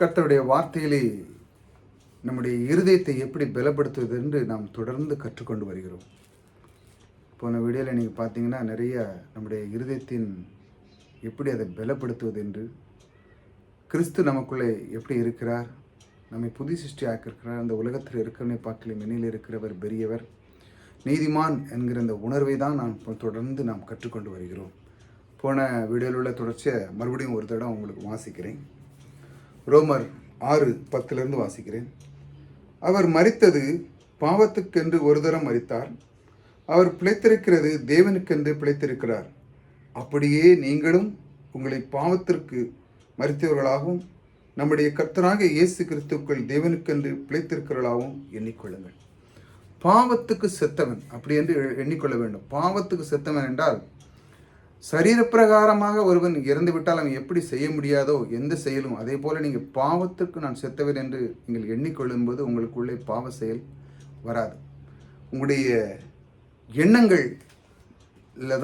கர்த்தருடைய வார்த்தையிலே நம்முடைய இருதயத்தை எப்படி பலப்படுத்துவது என்று நாம் தொடர்ந்து கற்றுக்கொண்டு வருகிறோம். போன வீடியோவில் நீங்கள் பார்த்தீங்கன்னா நிறைய நம்முடைய இருதயத்தின் எப்படி அதை பலப்படுத்துவது என்று கிறிஸ்து நமக்குள்ளே எப்படி இருக்கிறார் நம்மை புது சிருஷ்டி ஆக்கியிருக்கிறார் அந்த உலகத்தில் இருக்கிறவனை பார்க்கல மெனியில் இருக்கிறவர் பெரியவர் நீதிமான் என்கிற அந்த உணர்வை தான் நாம் தொடர்ந்து நாம் கற்றுக்கொண்டு வருகிறோம். போன வீடியோவில் உள்ள தொடர்ச்சியை மறுபடியும் ஒரு தடவை உங்களுக்கு வாசிக்கிறேன். ரோமர் ஆறு பத்திலிருந்து வாசிக்கிறேன். அவர் மறித்தது பாவத்துக்கென்று ஒரு தரம் மறித்தார் அவர் பிழைத்திருக்கிறது தேவனுக்கென்று பிழைத்திருக்கிறார். அப்படியே நீங்களும் உங்களை பாவத்திற்கு மறித்தவர்களாகவும் நம்முடைய கர்த்தராக இயேசு கிறிஸ்துக்கள் தேவனுக்கென்று பிழைத்திருக்கிறவர்களாகவும் எண்ணிக்கொள்ளுங்கள். பாவத்துக்கு செத்தவன் அப்படி என்று எண்ணிக்கொள்ள வேண்டும். பாவத்துக்கு செத்தவன் என்றால் சரீரப்பிரகாரமாக ஒருவன் இறந்து விட்டால் அவன் எப்படி செய்ய முடியாதோ எந்த செயலும் அதே போல நீங்கள் பாவத்திற்கு நான் செத்தவன் என்று நீங்கள் எண்ணிக்கொள்ளும்போது உங்களுக்குள்ளே பாவ செயல் வராது. உங்களுடைய எண்ணங்கள்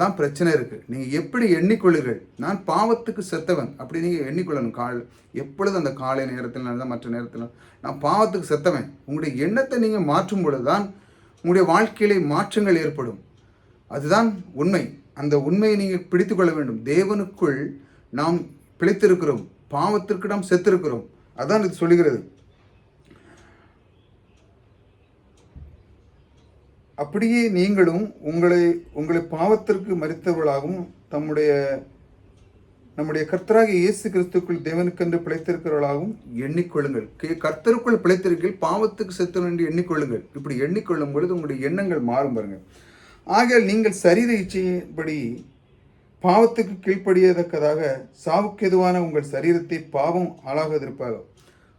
தான் பிரச்சனை இருக்குது நீங்கள் எப்படி எண்ணிக்கொள்ளுங்கள்? நான் பாவத்துக்கு செத்தவன் அப்படி நீங்கள் எண்ணிக்கொள்ளணும். கால் எப்பொழுது அந்த காலை நேரத்தில் நடந்த மற்ற நேரத்தில் நான் பாவத்துக்கு செத்தவன். உங்களுடைய எண்ணத்தை நீங்கள் மாற்றும் பொழுதுதான் உங்களுடைய வாழ்க்கையிலே மாற்றங்கள் ஏற்படும். அதுதான் உண்மை. அந்த உண்மையை நீங்கள் பிடித்து கொள்ள வேண்டும். தேவனுக்குள் நாம் பிழைத்திருக்கிறோம். பாவத்திற்கு நாம் செத்திருக்கிறோம். அதான் இது சொல்லுகிறது. அப்படியே நீங்களும் உங்களை உங்களை பாவத்திற்கு மறித்தவர்களாகவும் தம்முடைய நம்முடைய கர்த்தராக இயேசு கிறிஸ்துக்குள் தேவனுக்கென்று பிழைத்திருக்கிறவர்களாகவும் எண்ணிக்கொள்ளுங்கள். கே- கர்த்தருக்குள் பிழைத்திருக்கீர்கள் பாவத்துக்கு செத்து என்று எண்ணிக்கொள்ளுங்கள். இப்படி எண்ணிக்கொள்ளும் பொழுது உங்களுடைய எண்ணங்கள் மாறும் பாருங்கள் ஆகையால் நீங்கள் சரீர இச்சையின்படி பாவத்துக்கு கீழ்ப்படியத்தக்கதாக சாவுக்கு எதுவான உங்கள் சரீரத்தை பாவம் ஆளாகாதிருப்பாக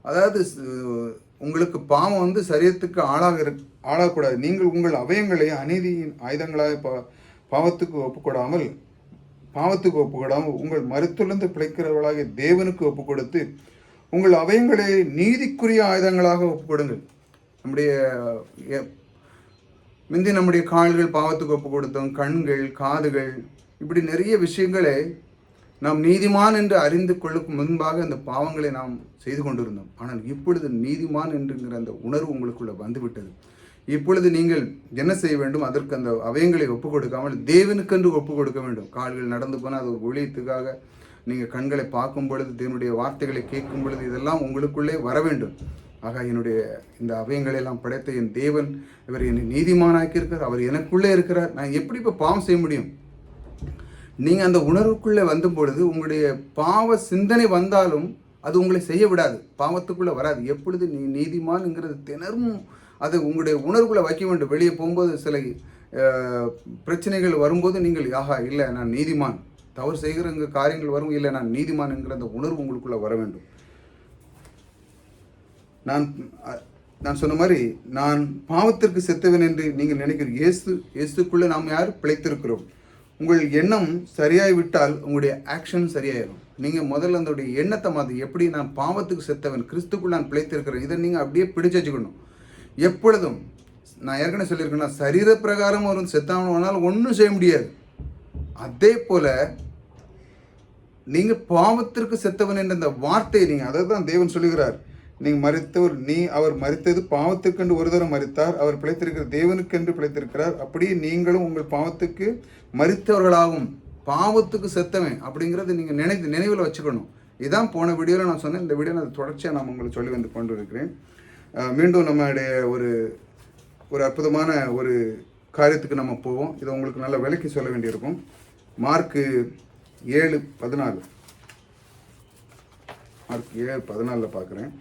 அதாவது உங்களுக்கு பாவம் வந்து சரீரத்துக்கு ஆளாக இருக்- ஆளாகக்கூடாது. நீங்கள் உங்கள் அவயங்களை அநீதியின் ஆயுதங்களாக பா பாவத்துக்கு ஒப்புக்கொடாமல் பாவத்துக்கு ஒப்புக்கொடாமல் உங்கள் மருத்துவந்து பிழைக்கிறவர்களாக தேவனுக்கு ஒப்பு கொடுத்து உங்கள் அவயங்களை நீதிக்குரிய ஆயுதங்களாக ஒப்புக்கொடுங்கள். நம்முடைய முந்தி நம்முடைய கால்கள் பாவத்துக்கு ஒப்பு கொடுத்தோம் கண்கள் காதுகள் இப்படி நிறைய விஷயங்களை நாம் நீதிமான் என்று அறிந்து கொள்ளும் முன்பாக அந்த பாவங்களை நாம் செய்து கொண்டிருந்தோம். ஆனால் இப்பொழுது நீதிமான் என்றுங்கிற அந்த உணர்வு உங்களுக்குள்ள வந்துவிட்டது. இப்பொழுது நீங்கள் என்ன செய்ய வேண்டும்? அதற்கு அந்த அவயங்களை ஒப்பு கொடுக்காமல் தேவனுக்கென்று ஒப்பு கொடுக்க வேண்டும். கால்கள் நடந்து போனால் அது ஒரு ஒழியத்துக்காக நீங்கள் கண்களை பார்க்கும் பொழுது தேவனுடைய வார்த்தைகளை கேட்கும் பொழுது இதெல்லாம் உங்களுக்குள்ளே வர வேண்டும். ஆக என்னுடைய இந்த அவயங்களை எல்லாம் படைத்த என் தேவன் இவர் என்னை நீதிமானாக்கியிருக்கிறார் அவர் எனக்குள்ளே இருக்கிறார். நான் எப்படி இப்போ பாவம் செய்ய முடியும்? நீங்கள் அந்த உணர்வுக்குள்ளே வந்த பொழுது உங்களுடைய பாவ சிந்தனை வந்தாலும் அது உங்களை செய்ய விடாது. பாவத்துக்குள்ளே வராது. எப்பொழுது நீ நீதிமான்ங்கிறது திணறும் அது உங்களுடைய உணர்வுக்குள்ளே வைக்க வேண்டும். வெளியே போகும்போது சில பிரச்சனைகள் வரும்போது நீங்கள் ஆஹா இல்லை நான் நீதிமான். தவறு செய்கிற காரியங்கள் வரும். இல்லை நான் நீதிமான் என்கிற அந்த உணர்வு உங்களுக்குள்ளே வர வேண்டும். நான் நான் சொன்ன மாதிரி நான் பாவத்திற்கு செத்தவன் என்று நீங்கள் நினைக்கிறீர்கள் இயேசு இயேசுக்குள்ளே நாம் யார்? பிழைத்திருக்கிறோம். உங்கள் எண்ணம் சரியாய் விட்டால் உங்களுடைய ஆக்ஷன் சரியாயிடும் நீங்கள் முதல்ல அதோடைய எண்ணத்தை மாதிரி எப்படி நான் பாவத்துக்கு செத்தவன் கிறிஸ்துக்குள் நான் பிழைத்திருக்கிறேன் இதை நீங்கள் அப்படியே பிடிச்சு வச்சுக்கணும். எப்பொழுதும் நான் ஏற்கனவே சொல்லியிருக்கேன்னா சரீர பிரகாரம் ஒரு செத்தாவனால் ஒன்றும் செய்ய முடியாது. அதே போல் நீங்கள் பாவத்திற்கு செத்தவன் என்ற அந்த வார்த்தையை நீங்கள் அதை தான் தேவன் சொல்லுகிறார். நீங்கள் மறித்தவர் நீ அவர் மறித்தது பாவத்துக்கென்று ஒரு தரம் மறித்தார். அவர் பிழைத்திருக்கிற தேவனுக்கென்று பிழைத்திருக்கிறார். அப்படியே நீங்களும் உங்கள் பாவத்துக்கு மறித்தவர்களாகும். பாவத்துக்கு செத்தவன் அப்படிங்கிறத நீங்கள் நினைத்து நினைவில் வச்சுக்கணும். இதான் போன வீடியோவில் நான் சொன்னேன். இந்த வீடியோ நான் தொடர்ச்சியாக நான் உங்களுக்கு சொல்லி வந்து கொண்டு இருக்கிறேன் மீண்டும் நம்மளுடைய ஒரு ஒரு அற்புதமான ஒரு காரியத்துக்கு நம்ம போவோம். இதை உங்களுக்கு நல்ல விலைக்கு சொல்ல வேண்டியிருக்கும். மார்க்கு ஏழு பதினாலு. மார்க் ஏழு பதினாலில் பார்க்குறேன்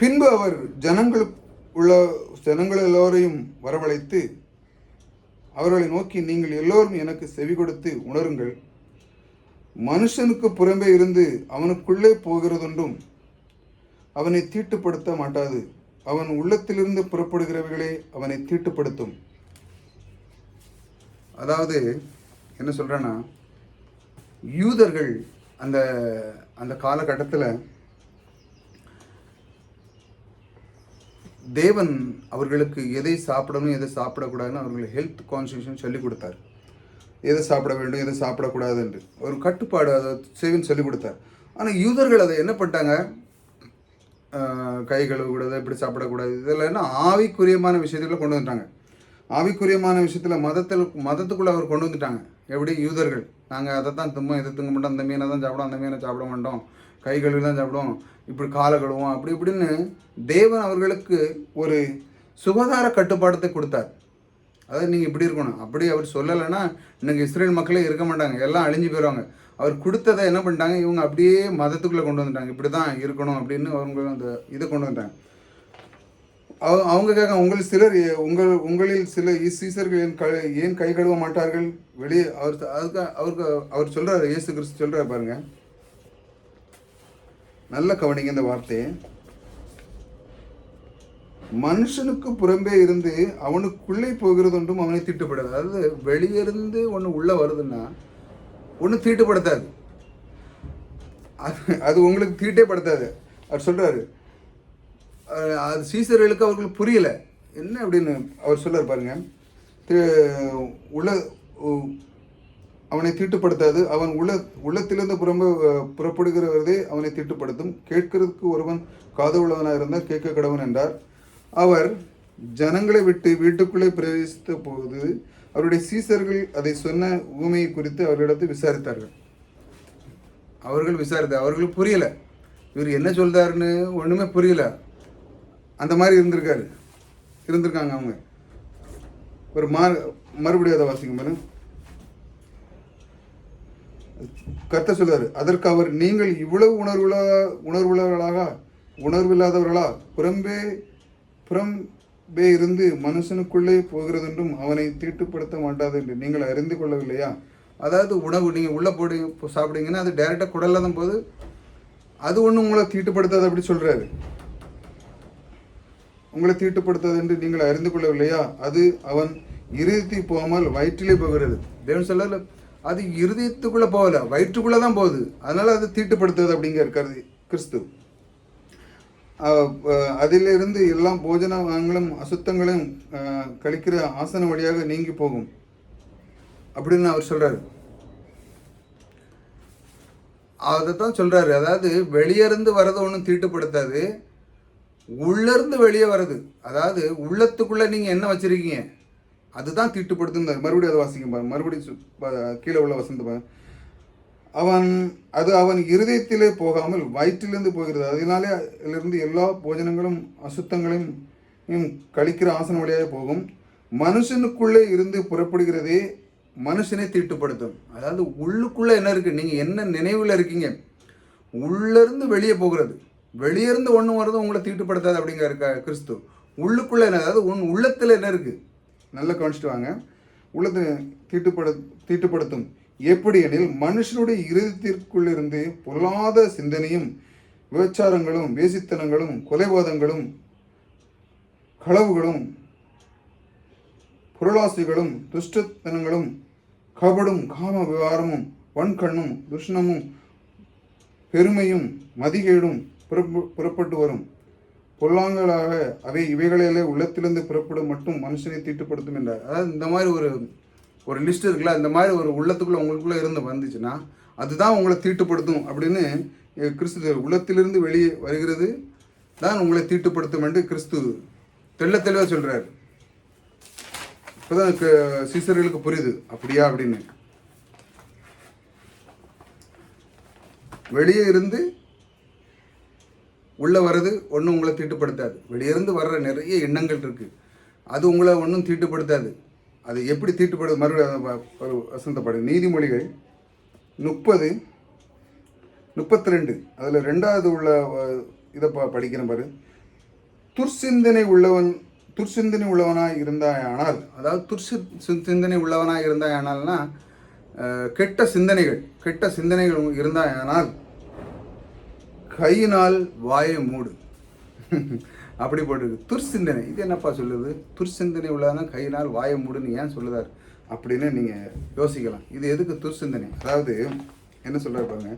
பின்பு அவர் ஜனங்கள் உள்ள ஜனங்கள் எல்லோரையும் வரவழைத்து அவர்களை நோக்கி நீங்கள் எல்லோரும் எனக்கு செவி கொடுத்து உணருங்கள். மனுஷனுக்கு புறம்பே இருந்து அவனுக்குள்ளே போகிறதொன்றும் அவனை தீட்டுப்படுத்த மாட்டாது. அவன் உள்ளத்திலிருந்து புறப்படுகிறவைகளே அவனை தீட்டுப்படுத்தும். அதாவது என்ன சொல்கிறேன்னா யூதர்கள் அந்த அந்த காலகட்டத்தில் தேவன் அவர்களுக்கு எதை சாப்பிடணும் எதை சாப்பிடக்கூடாதுன்னு அவர்களுக்கு ஹெல்த் கான்ஸ்டியூஷன் சொல்லிக் கொடுத்தார். எதை சாப்பிட வேண்டும் எதை சாப்பிடக்கூடாது என்று ஒரு கட்டுப்பாடு அதை செய்வேன்னு சொல்லிக் கொடுத்தார். ஆனால் யூதர்கள் அதை என்ன பண்ணிட்டாங்க? கை கழுவக்கூடாது இப்படி சாப்பிடக்கூடாது. இதெல்லாம் என்ன? ஆவிக்குரியமான விஷயத்தில் கொண்டு வந்துட்டாங்க. ஆவிக்குரியமான விஷயத்தில் மதத்தில் மதத்துக்குள்ளே அவர் கொண்டு வந்துட்டாங்க. எப்படி? யூதர்கள். நாங்கள் அதை தான் தும்ப இதை தூங்க மாட்டோம் அந்த மீனை தான் சாப்பிடும் அந்த மீனை சாப்பிட மாட்டோம். கை கழுவி தான் சாப்பிடுவோம். இப்படி காலை கழுவோம் அப்படி இப்படின்னு தேவன் அவர்களுக்கு ஒரு சுகாதார கட்டுப்பாடத்தை கொடுத்தார். அதாவது நீங்கள் இப்படி இருக்கணும். அப்படி அவர் சொல்லலைன்னா இன்னைக்கு இஸ்ரேல் மக்களே இருக்க மாட்டாங்க. எல்லாம் அழிஞ்சு போயிடுவாங்க அவர் கொடுத்ததை என்ன பண்ணிட்டாங்க? இவங்க அப்படியே மதத்துக்குள்ளே கொண்டு வந்துட்டாங்க. இப்படி தான் இருக்கணும் அப்படின்னு அவங்க அந்த இதை கொண்டு வந்துட்டாங்க. அவ- அவங்க கேட்க உங்கள் சிலர் உங்கள் உங்களில் சில சீசர்கள் ஏன் க ஏன் கை கழுவ மாட்டார்கள்? வெளியே அவர் அதுக்கு அவருக்கு அவர் சொல்கிறார் இயேசு கிறிஸ்து சொல்கிறார் பாருங்கள் நல்ல கவனிங்க இந்த வார்த்தையை. மனுஷனுக்கு புறம்பே இருந்து அவனுக்குள்ளே போகிறது ஒன்றும் அவனை தீட்டுப்படாது. அதாவது வெளியே இருந்து ஒன்று உள்ளே வருதுன்னா ஒன்றும் தீட்டுப்படுத்தாது. அது அது உங்களுக்கு தீட்டே படுத்தாது அவர் சொல்கிறாரு அது சீசர்களுக்கு அவர்களுக்கு புரியலை. என்ன அப்படின்னு அவர் சொல்கிறார் பாருங்க. உள்ள உ- அவனை தீட்டுப்படுத்தாது. அவன் உள்ள உள்ளத்திலிருந்து புறம்ப புறப்படுகிறவரதே அவனை தீட்டுப்படுத்தும். கேட்கிறதுக்கு ஒருவன் காது உள்ளவனாக இருந்தால் கேட்க கடவன் என்றார். அவர் ஜனங்களை விட்டு வீட்டுக்குள்ளே பிரவேசித்த போது அவருடைய சீசர்கள் அதை சொன்ன ஊமையை குறித்து அவர்களிடத்து விசாரித்தார்கள். அவர்கள் விசாரித்தார் அவர்களுக்கு புரியலை. இவர் என்ன சொல்கிறாருன்னு ஒன்றுமே புரியல. அந்த மாதிரி இருந்திருக்காரு. இருந்திருக்காங்க அவங்க. ஒரு மா மறுபடியும் அதை வாசிங்க பாருங்க கர்த்த சொல்கிறார் அதற்கு அவர் நீங்கள் இவ்வளவு உணர்வுள்ள உணர்வுள்ளவர்களாக உணர்வில்லாதவர்களா? புறம்பே புறம்பே இருந்து மனுஷனுக்குள்ளே போகிறதென்றும் அவனை தீட்டுப்படுத்த மாட்டாது என்று நீங்கள் அறிந்து கொள்ளவில்லையா? அதாவது உணவு நீங்கள் உள்ளே போடு சாப்பிட்டீங்கன்னா அது டைரெக்டாக குடல்ல தான் அது ஒன்றும் உங்களை தீட்டுப்படுத்தாது அப்படி சொல்கிறாரு உங்களை தீட்டுப்படுத்தாது என்று நீங்கள் அறிந்து கொள்ளவில்லையா? அது அவன் இறுதி போகாமல் வயிற்றிலே போகிறது. தேவன் சொல்லல அது இருதயத்துக்குள்ளே போகல வயிற்றுக்குள்ளே தான் போகுது. அதனால் அது தீட்டுப்படுத்துது அப்படிங்கிற கருதி கிறிஸ்து. அதிலிருந்து எல்லாம் போஜனங்களும் அசுத்தங்களும் கழிக்கிற ஆசன வழியாக நீங்கி போகும். அப்படின்னு அவர் சொல்கிறாரு அதை தான் சொல்கிறாரு அதாவது வெளியேருந்து வரது ஒன்றும் தீட்டுப்படுத்தாது. உள்ளேருந்து வெளியே வரது அதாவது உள்ளத்துக்குள்ளே நீங்கள் என்ன வச்சுருக்கீங்க? அதுதான் தீட்டுப்படுத்துன்னு மறுபடியும் அதை வாசிக்க பாருங்க. மறுபடியும் சு- கீழே உள்ள வசந்த பாருங்க. அவன் அது அவன் இருதயத்திலே போகாமல் வயிற்றிலிருந்து போகிறது. அதனாலே இருந்து எல்லா போஜனங்களும் அசுத்தங்களையும் கழிக்கிற ஆசன வழியாக போகும். மனுஷனுக்குள்ளே இருந்து புறப்படுகிறதே மனுஷனை தீட்டுப்படுத்தும். அதாவது உள்ளுக்குள்ளே என்ன இருக்கு? நீங்கள் என்ன நினைவில் இருக்கீங்க? உள்ளேருந்து வெளியே போகிறது. வெளியேருந்து ஒன்று வர்றது உங்களை தீட்டுப்படுத்தாது அப்படிங்கிற க- கிறிஸ்து. உள்ளுக்குள்ளே என்ன? அதாவது உன் உள்ளத்தில் என்ன இருக்குது நல்லா கவனிச்சுட்டு வாங்க. உள்ளத்தை தீட்டுப்படு தீட்டுப்படுத்தும். எப்படி எனில் மனுஷனுடைய இருதயத்திற்குள்ளிருந்து பொல்லாத சிந்தனையும் விபச்சாரங்களும் வேசித்தனங்களும் கொலைவாதங்களும் களவுகளும் பொருளாசைகளும் துஷ்டத்தனங்களும் கபடும் காம விவகாரமும் வன்கண்ணும் துஷ்ணமும் பெருமையும் மதிகேடும் புறப்பு- புறப்பட்டு வரும். பொல்லாங்களாக அவை இவைகளிலே உள்ளத்திலிருந்து புறப்படும் மட்டும் மனுஷனை தீட்டுப்படுத்தும் என்றார் அதாவது இந்த மாதிரி ஒரு ஒரு லிஸ்ட் இருக்குல்ல இந்த மாதிரி ஒரு உள்ளத்துக்குள்ளே உங்களுக்குள்ளே இருந்து வந்துச்சுன்னா அதுதான் உங்களை தீட்டுப்படுத்தும் அப்படின்னு கிறிஸ்து உள்ளத்திலிருந்து வெளியே வருகிறது தான் உங்களை தீட்டுப்படுத்தும் என்று கிறிஸ்து தெள்ள தெளிவாக சொல்கிறார் இப்போதான் க- சீசர்களுக்கு புரியுது அப்படியா அப்படின்னு. வெளியே இருந்து உள்ளே வர்றது ஒன்றும் உங்களை தீட்டுப்படுத்தாது. வெளியிருந்து வர்ற நிறைய எண்ணங்கள் இருக்குது அது உங்களை ஒன்றும் தீட்டுப்படுத்தாது. அது எப்படி தீட்டுப்படுது? மறுபடியும் வ- நீதிமொழிகள் முப்பது முப்பத்தி ரெண்டு அதில் ரெண்டாவது உள்ள இதை ப படிக்கிறேன் பாரு. துர்சிந்தனை உள்ளவன் துர்சிந்தனை உள்ளவனாக இருந்தாயானால் அதாவது துர்சி சி- சிந்தனை உள்ளவனாக இருந்தாயானால்னா கெட்ட சிந்தனைகள் கெட்ட சிந்தனைகள் இருந்தாயானால் கையினால் வாயை மூடு. அப்படி போட்டிருக்கு. துர்சிந்தனை. இது என்னப்பா சொல்லுது? துர்சிந்தனை உள்ளவனா கையினால் வாயை மூடுன்னு ஏன் சொல்லுதார்? அப்படின்னு நீங்கள் யோசிக்கலாம். இது எதுக்கு துர்சிந்தனை? அதாவது என்ன சொல்கிறார் பாருங்க.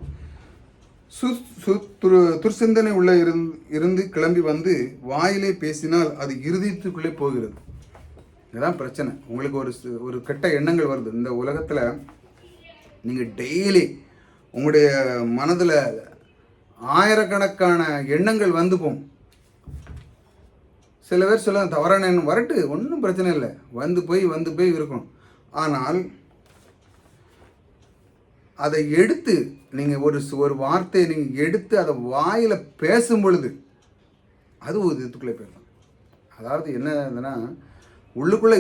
சு சு துரு துர்சிந்தனை உள்ள இருந் இருந்து கிளம்பி வந்து வாயிலே பேசினால் அது இருதயத்துக்குள்ளே போகிறது. இதுதான் பிரச்சனை. உங்களுக்கு ஒரு ஒரு கெட்ட எண்ணங்கள் வருது. இந்த உலகத்தில் நீங்கள் டெய்லி உங்களுடைய மனதில் ஆயிரக்கணக்கான எண்ணங்கள் வந்து போகும் சில பேர் சொல்ல தவறான எண்ணம் வரட்டு ஒன்றும் பிரச்சனை இல்லை. வந்து போய் வந்து போய் இருக்கும் ஆனால் அதை எடுத்து நீங்கள் ஒரு ஒரு வார்த்தையை நீங்கள் எடுத்து அதை வாயில் பேசும் பொழுது அது ஒரு இதுக்குள்ளே போயிடலாம். அதாவது என்ன இதுன்னா உள்ளுக்குள்ளே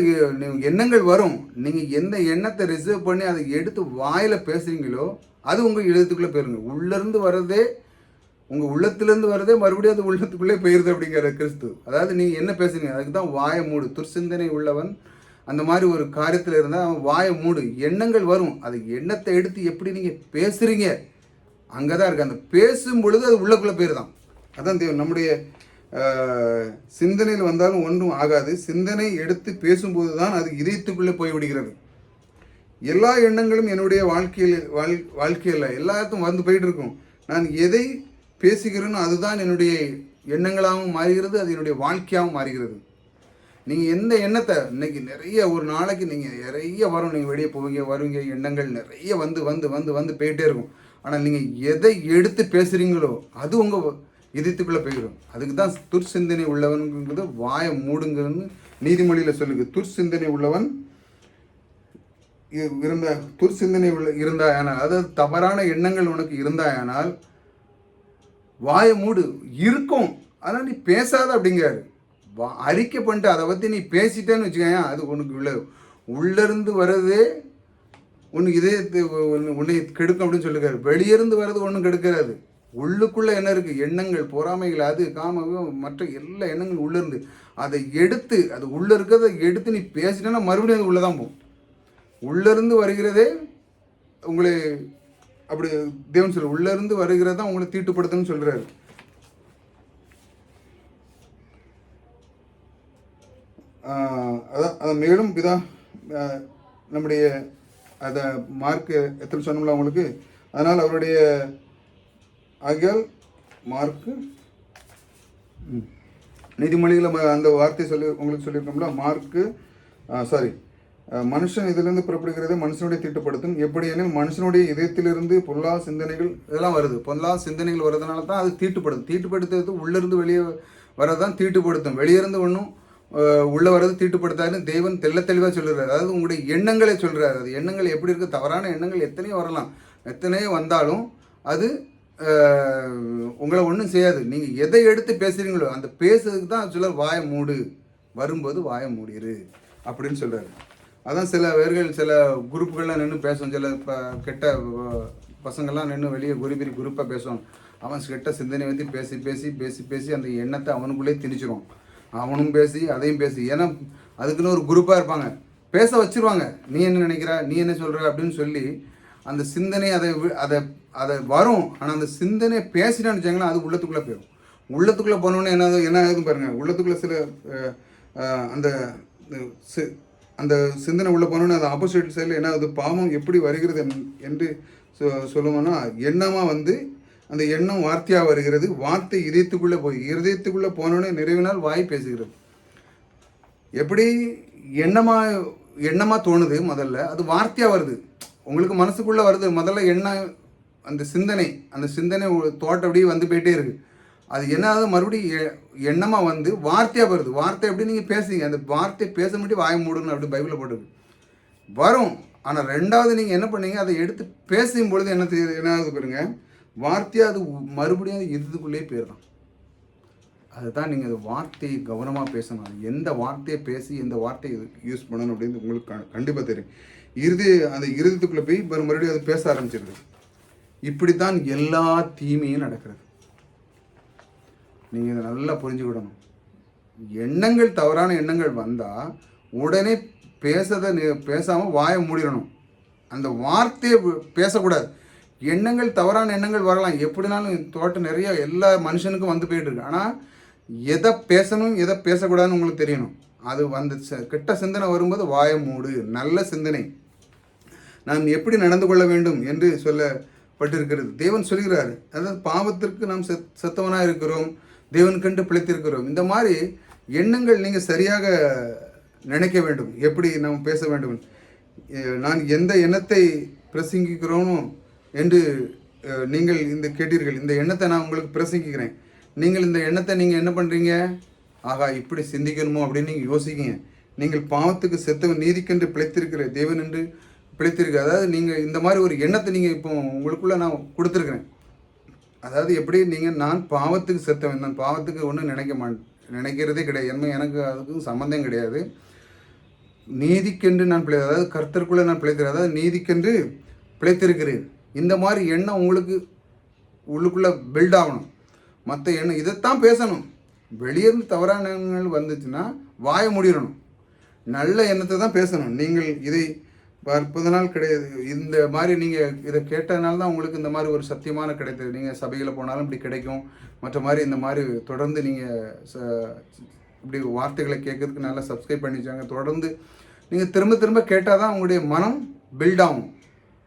எண்ணங்கள் வரும். நீங்கள் எந்த எண்ணத்தை ரிசர்வ் பண்ணி அதை எடுத்து வாயில் பேசுகிறீங்களோ அது உங்கள் எழுத்துக்குள்ளே போயிருங்க. உள்ளேருந்து வர்றதே உங்கள் உள்ளத்துலேருந்து வரதே மறுபடியும் அது உள்ளத்துக்குள்ளே போயிருது அப்படிங்கிற கிறிஸ்து. அதாவது நீங்கள் என்ன பேசுறீங்க அதுக்கு தான் வாய மூடு. துர்சிந்தனை உள்ளவன் அந்த மாதிரி ஒரு காரியத்தில் இருந்தால் அவன் வாய மூடு. எண்ணங்கள் வரும். அது எண்ணத்தை எடுத்து எப்படி நீங்கள் பேசுகிறீங்க அங்கே தான் இருக்குது அந்த பேசும் பொழுது அது உள்ளக்குள்ளே போயிருதான். அதான் தேவன். நம்முடைய சிந்தனையில் வந்தாலும் ஒன்றும் ஆகாது. சிந்தனை எடுத்து பேசும்போது தான் அது இதயத்துக்குள்ளே போய் விடுகிறது. எல்லா எண்ணங்களும் என்னுடைய வாழ்க்கையில் வாழ் வாழ்க்கையில் எல்லாத்துக்கும் வந்து போயிட்டு இருக்கும். நான் எதை பேசுகிறேன்னு அதுதான் என்னுடைய எண்ணங்களாகவும் மாறுகிறது அது என்னுடைய வாழ்க்கையாகவும் மாறுகிறது. நீங்கள் எந்த எண்ணத்தை இன்னைக்கு நிறைய ஒரு நாளைக்கு நீங்கள் நிறைய வரும் நீங்கள் வெளியே போவீங்க வருவீங்க எண்ணங்கள் நிறைய வந்து வந்து வந்து வந்து போயிட்டே இருக்கும். ஆனால் நீங்கள் எதை எடுத்து பேசுகிறீங்களோ அது உங்கள் இதயத்துக்குள்ளே போயிடும். அதுக்கு தான் துர்சிந்தனை உள்ளவனுங்கிறது வாயை மூடுங்கன்னு நீதிமொழியில் சொல்லுது. துர்சிந்தனை உள்ளவன் இருந்த துர்சிந்தனை உள்ள இருந்தாயானால் அதாவது தவறான எண்ணங்கள் உனக்கு இருந்தாயானால் வாயை மூடு இருக்கும். ஆனால் நீ பேசாத அப்படிங்கிறாரு. வா அறிக்கை பண்ணிட்டு அதை பற்றி நீ பேசிட்டேன்னு வச்சுக்கோங்க அது உனக்கு உள்ள உள்ளேருந்து வர்றதே உனக்கு இதே உன்னை கெடுக்கும் அப்படின்னு சொல்லிருக்காரு வெளியிருந்து வர்றது ஒன்றும் கெடுக்கிறாது உள்ளுக்குள்ளே என்ன இருக்குது எண்ணங்கள் பொறாமைகள் அது காம மற்ற எல்லா எண்ணங்களும் உள்ளேருந்து. அதை எடுத்து அது உள்ளே இருக்கிறத எடுத்து நீ பேசிட்டேன்னா மறுபடியும் அது உள்ளே தான் போகும். உள்ளேருந்து வருகிறதே உங்களை அப்படி தேவன் சொல்ற உள்ள இருந்து வருகிறதா உங்களை தீட்டுப்படுத்துன்னு சொல்கிறாரு அதான் மேலும் பிதா நம்முடைய அதை மார்க் எத்தனை சொன்னோம்ல அவங்களுக்கு அதனால் அவருடைய ஆகியால் மார்க்கு ம். நீதிமொழியில் அந்த வார்த்தை சொல்லி உங்களுக்கு சொல்லியிருக்கோம்ல மார்க்கு சாரி மனுஷன் இதிலிருந்து புறப்படுகிறது மனுஷனுடைய தீட்டுப்படுத்தும். எப்படி எனில் மனுஷனுடைய இதயத்திலிருந்து பொல்லா சிந்தனைகள் இதெல்லாம் வருது. பொல்லா சிந்தனைகள் வர்றதுனால தான் அது தீட்டுப்படுத்தும் தீட்டுப்படுத்துறது உள்ளிருந்து வெளியே வரதான் தீட்டுப்படுத்தும். வெளியிருந்து ஒன்றும் உள்ளே வர்றது தீட்டுப்படுத்தாருன்னு தெய்வன் தெள்ள தெளிவாக சொல்லுறாரு அதாவது உங்களுடைய எண்ணங்களை சொல்கிறாரு அது எண்ணங்கள் எப்படி இருக்குது தவறான எண்ணங்கள் எத்தனையோ வரலாம். எத்தனையோ வந்தாலும் அது உங்களை ஒன்றும் செய்யாது. நீங்கள் எதை எடுத்து பேசுகிறீங்களோ அந்த பேசுறதுக்கு தான் சிலர் வாயை மூடு. வரும்போது வாயை மூடிரு. அப்படின்னு சொல்கிறாரு அதான் சில பேர்கள் சில குரூப்புகள்லாம் நின்று பேசுவோம் சில இப்போ கெட்ட பசங்கள்லாம் நின்று வெளியே குருபிரி குரூப்பாக பேசுவோம் அவன் கெட்ட சிந்தனை வந்து பேசி பேசி பேசி பேசி அந்த எண்ணத்தை அவனுக்குள்ளே திணிச்சிருவான். அவனும் பேசி அதையும் பேசி. ஏன்னா அதுக்குன்னு ஒரு குரூப்பாக இருப்பாங்க. பேச வச்சிருவாங்க. நீ என்ன நினைக்கிற? நீ என்ன சொல்கிற அப்படின்னு சொல்லி அந்த சிந்தனை அதை அதை அதை வரும். ஆனால் அந்த சிந்தனை பேசினான்னு வச்சாங்களா அது உள்ளத்துக்குள்ளே போயிடும் உள்ளத்துக்குள்ளே போனோன்னே என்ன என்ன ஆகுதுன்னு பாருங்கள் உள்ளத்துக்குள்ளே சில அந்த அந்த சிந்தனை உள்ளே போனோன்னே அது ஆப்போசிட் சைடில் என்ன அது பாவம் எப்படி வருகிறது என்று சொ- சொல்லுவோம்னா எண்ணமாக வந்து அந்த எண்ணம் வார்த்தையாக வருகிறது. வார்த்தை இதயத்துக்குள்ளே போய் இதயத்துக்குள்ளே போனோடனே நிறைவினால் வாய் பேசுகிறது. எப்படி எண்ணமாக எண்ணமாக தோணுது முதல்ல அது வார்த்தையாக வருது. உங்களுக்கு மனசுக்குள்ளே வருது முதல்ல எண்ணம் அந்த சிந்தனை அந்த சிந்தனை தோட்டம் அப்படியே வந்து போயிட்டே இருக்குது அது என்ன மறுபடியும் எண்ணமாக வந்து வார்த்தையாக வருது. வார்த்தை எப்படி நீங்கள் பேசுறீங்க? அந்த வார்த்தை பேச மட்டும் வாய மூடணும் அப்படி பைபிளில் போட்டுருக்கு. வரும். ஆனால் ரெண்டாவது நீங்கள் என்ன பண்ணீங்க? அதை எடுத்து பேசும் பொழுது என்ன தெரியுது? என்ன ஆகுது பாருங்க? வார்த்தையாக அது மறுபடியும் அது இதுக்குள்ளேயே போயிடலாம் அதுதான் நீங்கள் அந்த வார்த்தையை கவனமாக பேசணும். அது எந்த வார்த்தையை பேசி எந்த வார்த்தையை யூஸ் பண்ணணும் அப்படின்னு உங்களுக்கு கண்டிப்பாக தெரியும். இறுதி அந்த இறுதித்துக்குள்ளே போய் மறுபடியும் அது பேச ஆரம்பிச்சிருது. இப்படித்தான் எல்லா தீமையும் நடக்கிறது. நீங்கள் இதை நல்லா புரிஞ்சுக்கிடணும். எண்ணங்கள் தவறான எண்ணங்கள் வந்தால் உடனே பேசதை பேசாமல் வாயை மூடிடணும். அந்த வார்த்தையை பேசக்கூடாது. எண்ணங்கள் தவறான எண்ணங்கள் வரலாம். எப்படினாலும் தோட்டம் நிறைய எல்லா மனுஷனுக்கும் வந்து போயிட்டுருக்கு ஆனால் எதை பேசணும் எதை பேசக்கூடாதுன்னு உங்களுக்கு தெரியணும். அது வந்து கெட்ட சிந்தனை வரும்போது வாயை மூடு. நல்ல சிந்தனை. நாம் எப்படி நடந்து கொள்ள வேண்டும் என்று சொல்லப்பட்டிருக்கிறது. தேவன் சொல்கிறார். அதாவது பாவத்திற்கு நாம் செத் செத்தவனாக இருக்கிறோம் தேவன் கண்டு பிழைத்திருக்கிறோம். இந்த மாதிரி எண்ணங்கள் நீங்கள் சரியாக நினைக்க வேண்டும். எப்படி நாம் பேச வேண்டும்? நான் எந்த எண்ணத்தை பிரசங்கிக்கிறோனோ என்று நீங்கள் இந்த கேட்டீர்கள். இந்த எண்ணத்தை நான் உங்களுக்கு பிரசங்கிக்கிறேன். நீங்கள் இந்த எண்ணத்தை நீங்கள் என்ன பண்ணுறீங்க ஆகா இப்படி சிந்திக்கணுமோ அப்படின்னு நீங்கள் யோசிக்கீங்க. நீங்கள் பாவத்துக்கு செத்தவன் நீதிக்கென்று பிழைத்திருக்கிற தேவன் என்று பிழைத்திருக்க அதாவது நீங்கள் இந்த மாதிரி ஒரு எண்ணத்தை நீங்கள் இப்போ உங்களுக்குள்ளே நான் கொடுத்துருக்குறேன். அதாவது எப்படி நீங்கள் நான் பாவத்துக்கு செத்தவன் நான் பாவத்துக்கு ஒன்றும் நினைக்க மாட்டேன் நினைக்கிறதே கிடையாது. என்ன எனக்கு அதுக்கும் சம்மந்தம் கிடையாது. நீதிக்கென்று நான் பிழை அதாவது கர்த்தருக்குள்ளே நான் பிழைத்திருக்கிறேன் அதாவது நீதிக்கென்று பிழைத்திருக்கிறேன். இந்த மாதிரி எண்ணம் உங்களுக்கு உள்ளுக்குள்ளே பில்ட் ஆகணும். மற்ற எண்ணம் இதைத்தான் பேசணும். வெளியிருந்து தவறான எண்ணங்கள் வந்துச்சுன்னா வாய முடிடணும். நல்ல எண்ணத்தை தான் பேசணும். நீங்கள் இதை பார்ப்பதனால் கிடையாது. இந்த மாதிரி நீங்கள் இதை கேட்டதுனால தான் உங்களுக்கு இந்த மாதிரி ஒரு சத்தியமான கிடைத்தது. நீங்கள் சபையில் போனாலும் இப்படி கிடைக்கும். மற்ற மாதிரி இந்த மாதிரி தொடர்ந்து நீங்கள் ச- இப்படி வார்த்தைகளை கேட்கறதுக்கு நல்லா சப்ஸ்கிரைப் பண்ணி வச்சாங்க தொடர்ந்து நீங்கள் திரும்ப திரும்ப கேட்டால் தான் உங்களுடைய மனம் பில்ட் ஆகும்.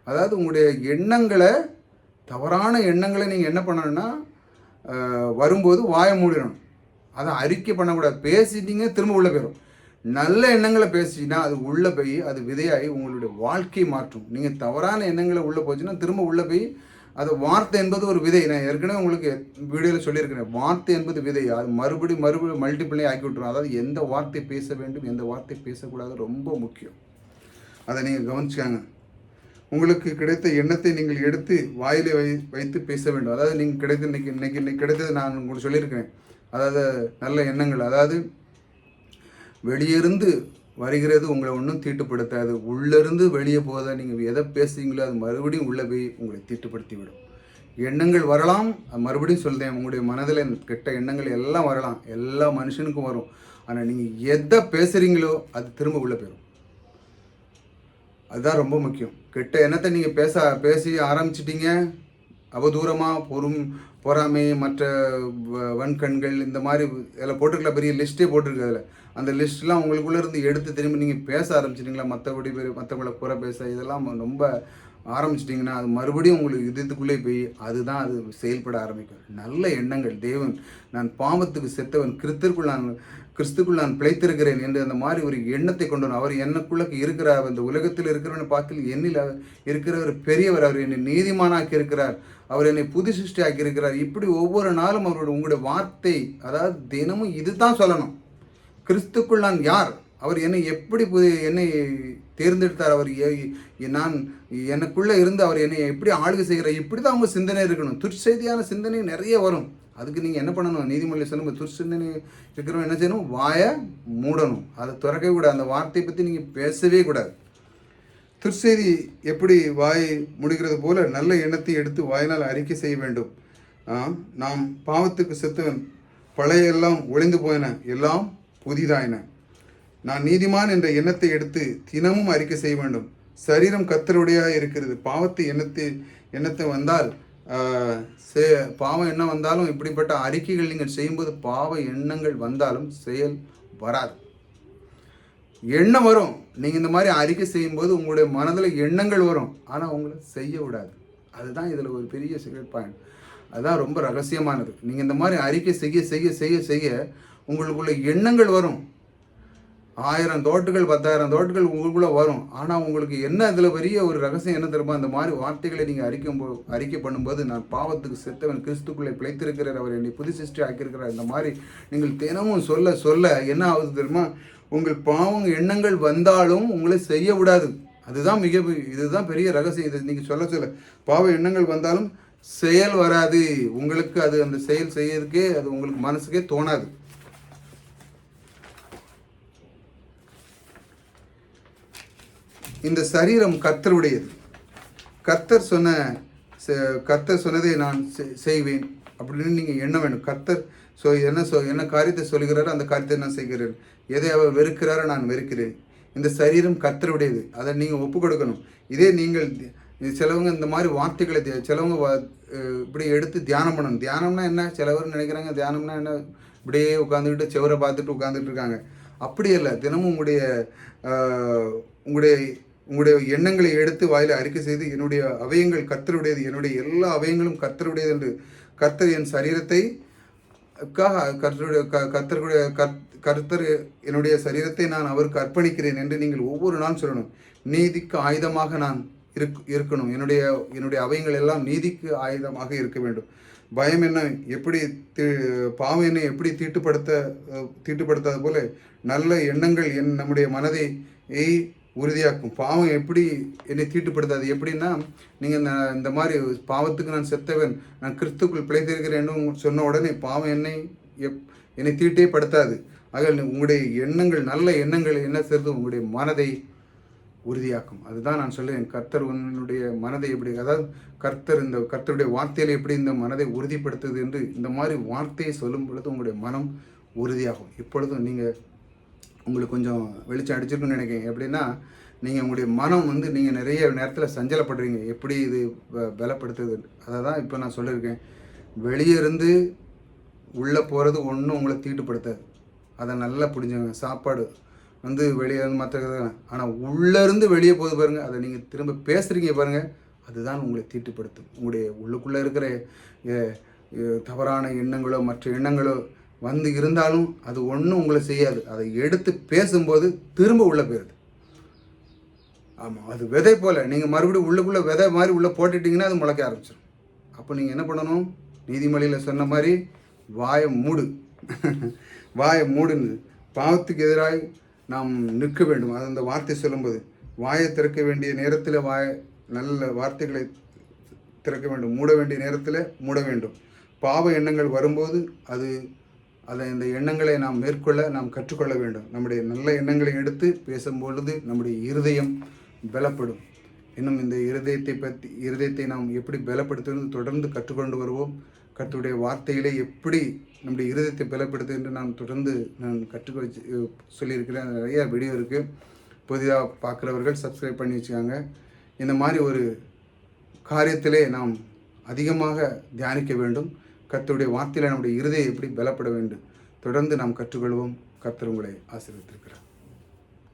அதாவது உங்களுடைய எண்ணங்களை தவறான எண்ணங்களை நீங்கள் என்ன பண்ணணும்னா வரும்போது வாயை மூடிடணும். அதை அறிக்கை பண்ணக்கூடாது. பேசிட்டீங்க திரும்ப உள்ளே போயிடும் நல்ல எண்ணங்களை பேசிட்டீங்கன்னா அது உள்ளே போய் அது விதையாகி உங்களுடைய வாழ்க்கை மாற்றும். நீங்கள் தவறான எண்ணங்களை உள்ளே போச்சுன்னா திரும்ப உள்ளே போய் அது வார்த்தை என்பது ஒரு விதை. நான் ஏற்கனவே உங்களுக்கு வீடியோவில் சொல்லியிருக்கிறேன். வார்த்தை என்பது விதை. அது மறுபடி மறுபடி மல்டிப்ளை ஆக்கி விட்டுரும். அதாவது எந்த வார்த்தை பேச வேண்டும் எந்த வார்த்தை பேசக்கூடாது ரொம்ப முக்கியம். அதை நீங்கள் கவனிச்சுக்காங்க. உங்களுக்கு கிடைத்த எண்ணத்தை நீங்கள் எடுத்து வாயிலே வை வைத்து பேச வேண்டும். அதாவது நீங்கள் கிடைத்த இன்னைக்கு இன்னைக்கு இன்னைக்கு கிடைத்தது நான் உங்களுக்கு சொல்லியிருக்கிறேன். அதாவது நல்ல எண்ணங்கள். அதாவது வெளியிருந்து வருகிறது உங்களை ஒன்றும் தீட்டுப்படுத்தாது. உள்ளிருந்து வெளியே போத நீங்கள் எதை பேசுகிறீங்களோ அது மறுபடியும் உள்ளே போய் உங்களை தீட்டுப்படுத்தி விடும் எண்ணங்கள் வரலாம் அது மறுபடியும் சொல்கிறேன் உங்களுடைய மனதில் கெட்ட எண்ணங்கள் எல்லாம் வரலாம். எல்லா மனுஷனுக்கும் வரும். ஆனால் நீங்கள் எதை பேசுகிறீங்களோ அது திரும்ப உள்ளே போயிடும் அதுதான் ரொம்ப முக்கியம். கெட்ட எண்ணத்தை நீங்கள் பேச பேசி ஆரம்பிச்சிட்டிங்க. அவதூரமாக பொறும் பொறாமை மற்ற வ- வன்கண்கள் இந்த மாதிரி இதில் போட்டிருக்கல பெரிய லிஸ்ட்டே போட்டிருக்கு அதில். அந்த லிஸ்ட்லாம் உங்களுக்குள்ளே இருந்து எடுத்து திரும்பி நீங்கள் பேச ஆரம்பிச்சிட்டிங்களா? மற்றபடி பேர் மற்றவங்கள குறை பேச இதெல்லாம் ரொம்ப ஆரம்பிச்சிட்டிங்கன்னா அது மறுபடியும் உங்களுக்கு இதுக்குள்ளே போய் அதுதான் அது செயல்பட ஆரம்பிக்கும். நல்ல எண்ணங்கள். தேவன் நான் பாவத்துக்கு செத்தவன் கிறிஸ்தருக்குள் நான் கிறிஸ்துக்குள் நான் பிழைத்திருக்கிறேன் என்று அந்த மாதிரி ஒரு எண்ணத்தை கொண்டு வரும் அவர் எனக்குள்ள இருக்கிறார் இந்த உலகத்தில் இருக்கிறவனை பார்த்து எண்ணில் அவர் இருக்கிறவர் பெரியவர் அவர் என்னை நீதிமானாக்கி இருக்கிறார் அவர் என்னை புது சிருஷ்டி ஆக்கி இருக்கிறார். இப்படி ஒவ்வொரு நாளும் அவரோட உங்களுடைய வார்த்தை அதாவது தினமும் இதுதான் சொல்லணும். கிறிஸ்துக்குள் நான் யார்? அவர் என்னை எப்படி புது- என்னை தேர்ந்தெடுத்தார்? அவர் நான் எனக்குள்ளே இருந்து அவர் என்னை எப்படி ஆளுகை செய்கிறார்? இப்படி தான் அவங்க சிந்தனை இருக்கணும். துர்ச்செய்தியான சிந்தனை நிறைய வரும். அதுக்கு நீங்கள் என்ன பண்ணணும்? நீதிமொழி சொல்லும்போது துர்சிந்தனை இருக்கிறவங்க என்ன செய்யணும்? வாயை மூடணும். அதை திறக்கவே கூடாது. அந்த வார்த்தையை பற்றி நீங்கள் பேசவே கூடாது. துர்செய்தி எப்படி வாய் முடிகிறது போல நல்ல எண்ணத்தை எடுத்து வாயினால் அறிக்கை செய்ய வேண்டும். நாம் பாவத்துக்கு செத்தவன். பழைய எல்லாம் ஒளிந்து போயின. எல்லாம் புதிதாயின. நான் நீதிமான் என்ற எண்ணத்தை எடுத்து தினமும் அறிக்கை செய்ய வேண்டும். சரீரம் கத்தருடையாக இருக்கிறது பாவத்தை எண்ணத்தை எண்ணத்தை வந்தால் செ- பாவம் என்ன வந்தாலும் இப்படிப்பட்ட அறிக்கைகள் நீங்கள் செய்யும்போது பாவ எண்ணங்கள் வந்தாலும் செயல் வராது. எண்ணம் வரும். நீங்கள் இந்த மாதிரி அறிக்கை செய்யும்போது உங்களுடைய மனதில் எண்ணங்கள் வரும். ஆனால் உங்களை செய்ய விடாது. அதுதான் இதில் ஒரு பெரிய சிகரெட் பாயிண்ட் அதுதான் ரொம்ப ரகசியமானது. நீங்கள் இந்த மாதிரி அறிக்கை செய்ய செய்ய செய்ய செய்ய உங்களுக்குள்ள எண்ணங்கள் வரும். ஆயிரம் தோட்டுகள் பத்தாயிரம் தோட்டுகள் உங்களுக்குள்ள வரும். ஆனால் உங்களுக்கு என்ன இதில் பெரிய ஒரு ரகசியம் என்ன தெரியுமா? அந்த மாதிரி வார்த்தைகளை நீங்கள் அறிக்கும் போ அறிக்கை பண்ணும்போது நான் பாவத்துக்கு செத்தவன் கிறிஸ்துக்குள்ளே பிழைத்திருக்கிறார் அவர் என்னை புது சிருஷ்டி ஆக்கியிருக்கிறார் இந்த மாதிரி நீங்கள் தினமும் சொல்ல சொல்ல என்ன ஆகுது தெரியுமா? உங்கள் பாவம் எண்ணங்கள் வந்தாலும் உங்களை செய்ய விடாது. அதுதான் மிக இதுதான் பெரிய ரகசியம். இது நீங்கள் சொல்ல சொல்ல. பாவ எண்ணங்கள் வந்தாலும் செயல் வராது. உங்களுக்கு அது அந்த செயல் செய்யறதுக்கே அது உங்களுக்கு மனசுக்கே தோணாது. இந்த சரீரம் கத்தருடையது கத்தர் சொன்ன கத்தர் சொன்னதை நான் செ- செய்வேன். அப்படின்னு நீங்கள் எண்ண வேணும். கத்தர் ஸோ என்ன சொ என்ன காரியத்தை சொல்கிறாரோ அந்த காரியத்தை நான் செய்கிறேன். எதை அவர் வெறுக்கிறாரோ நான் வெறுக்கிறேன். இந்த சரீரம் கத்தருடையது அதை நீங்கள் ஒப்பு கொடுக்கணும். இதே நீங்கள் சிலவங்க இந்த மாதிரி வார்த்தைகளை சிலவங்க வா- இப்படி எடுத்து தியானம் பண்ணணும். தியானம்னா என்ன? சிலவர் நினைக்கிறாங்க தியானம்னா என்ன? இப்படியே உட்காந்துக்கிட்டு செவரை பார்த்துட்டு உட்காந்துட்டு இருக்காங்க. அப்படி இல்லை தினமும் உங்களுடைய உங்களுடைய உங்களுடைய எண்ணங்களை எடுத்து வாயில அறிக்கை செய்து என்னுடைய அவயங்கள் கத்தருடையது என்னுடைய எல்லா அவயங்களும் கத்தருடையது என்று கர்த்தர் என் சரீரத்தை கர்த்தருடைய க- கர்த்தருடைய கர்த்தர் என்னுடைய சரீரத்தை நான் அவருக்கு அர்ப்பணிக்கிறேன் என்று நீங்கள் ஒவ்வொரு நாளும் சொல்லணும். நீதிக்கு ஆயுதமாக நான் இருக் இருக்கணும். என்னுடைய என்னுடைய அவயங்கள் எல்லாம் நீதிக்கு ஆயுதமாக இருக்க வேண்டும். பயம் என்ன எப்படி தீ- பாவம் என்னை எப்படி தீட்டுப்படுத்த தீட்டுப்படுத்தாத போல நல்ல எண்ணங்கள் என் நம்முடைய மனதை உறுதியாக்கும். பாவம் எப்படி என்னை தீட்டுப்படுத்தாது? எப்படின்னா நீங்கள் இந்த இந்த மாதிரி பாவத்துக்கு நான் செத்தவன் நான் கிறிஸ்துக்குள் பிழைத்திருக்கிறேன்னு சொன்ன உடனே பாவம் என்னை எப் என்னை தீட்டே படுத்தாது. ஆக உங்களுடைய எண்ணங்கள் நல்ல எண்ணங்கள் என்ன செய்றது உங்களுடைய மனதை உறுதியாக்கும். அதுதான் நான் சொல்லுவேன். கர்த்தர் உன்னுடைய மனதை எப்படி அதாவது கர்த்தர் இந்த கர்த்தருடைய வார்த்தையில் எப்படி இந்த மனதை உறுதிப்படுத்துது என்று இந்த மாதிரி வார்த்தையை சொல்லும் பொழுது உங்களுடைய மனம் உறுதியாகும். இப்பொழுதும் நீங்கள் உங்களுக்கு கொஞ்சம் வெளிச்சம் அடிச்சிருக்குன்னு நினைக்கிறேன். எப்படின்னா நீங்கள் உங்களுடைய மனம் வந்து நீங்கள் நிறைய நேரத்தில் சஞ்சலப்படுறீங்க. எப்படி இது பலப்படுத்துது? அதை தான் இப்போ நான் சொல்லியிருக்கேன். வெளியே இருந்து உள்ளே போகிறது ஒன்றும் உங்களை தீட்டுப்படுத்தாது. அதை நல்லா புரிஞ்சுங்க சாப்பாடு வந்து வெளியே வந்து மற்ற ஆனால் உள்ளேருந்து வெளியே போகுது பாருங்கள் அதை நீங்கள் திரும்ப பேசுகிறீங்க பாருங்கள் அதுதான் உங்களை தீட்டுப்படுத்தும். உங்களுடைய உள்ளுக்குள்ளே இருக்கிற தவறான எண்ணங்களோ மற்ற எண்ணங்களோ வந்து இருந்தாலும் அது ஒன்றும் உங்களை செய்யாது. அதை எடுத்து பேசும்போது திரும்ப உள்ளே போயிடுது ஆமாம் அது விதை போல். நீங்கள் மறுபடியும் உள்ளுக்குள்ளே விதை மாதிரி உள்ளே போட்டுட்டிங்கன்னா அது முளைக்க ஆரம்பிச்சிடும் அப்போ நீங்கள் என்ன பண்ணணும்? நீதிமொழியில் சொன்ன மாதிரி வாயை மூடு. வாயை மூடுன்னு. பாவத்துக்கு எதிராக நாம் நிற்க வேண்டும். அது அந்த வார்த்தை சொல்லும்போது வாயை திறக்க வேண்டிய நேரத்தில் வாய நல்ல வார்த்தைகளை திறக்க வேண்டும். மூட வேண்டிய நேரத்தில் மூட வேண்டும். பாவ எண்ணங்கள் வரும்போது அது அதை இந்த எண்ணங்களை நாம் மேற்கொள்ள நாம் கற்றுக்கொள்ள வேண்டும். நம்முடைய நல்ல எண்ணங்களை எடுத்து பேசும்பொழுது நம்முடைய இருதயம் பலப்படும். இன்னும் இந்த இருதயத்தை பற்றி இருதயத்தை நாம் எப்படி பலப்படுத்துவது தொடர்ந்து கற்றுக்கொண்டு வருவோம். கர்த்தருடைய வார்த்தையிலே எப்படி நம்முடைய இருதயத்தை பலப்படுத்து என்று நான் தொடர்ந்து நான் கற்றுக்க வச்சு சொல்லியிருக்கிறேன். நிறைய வீடியோ இருக்குது புதிதாக பார்க்குறவர்கள் சப்ஸ்கிரைப் பண்ணி வச்சுக்காங்க. இந்த மாதிரி ஒரு காரியத்திலே நாம் அதிகமாக தியானிக்க வேண்டும். கத்தருடைய வார்த்தையில் நம்முடைய இருதயம் எப்படி பலப்பட வேண்டும்? தொடர்ந்து நாம் கற்றுக்கொள்வோம். கத்தர் உங்களை ஆசீர்வித்திருக்கிறார்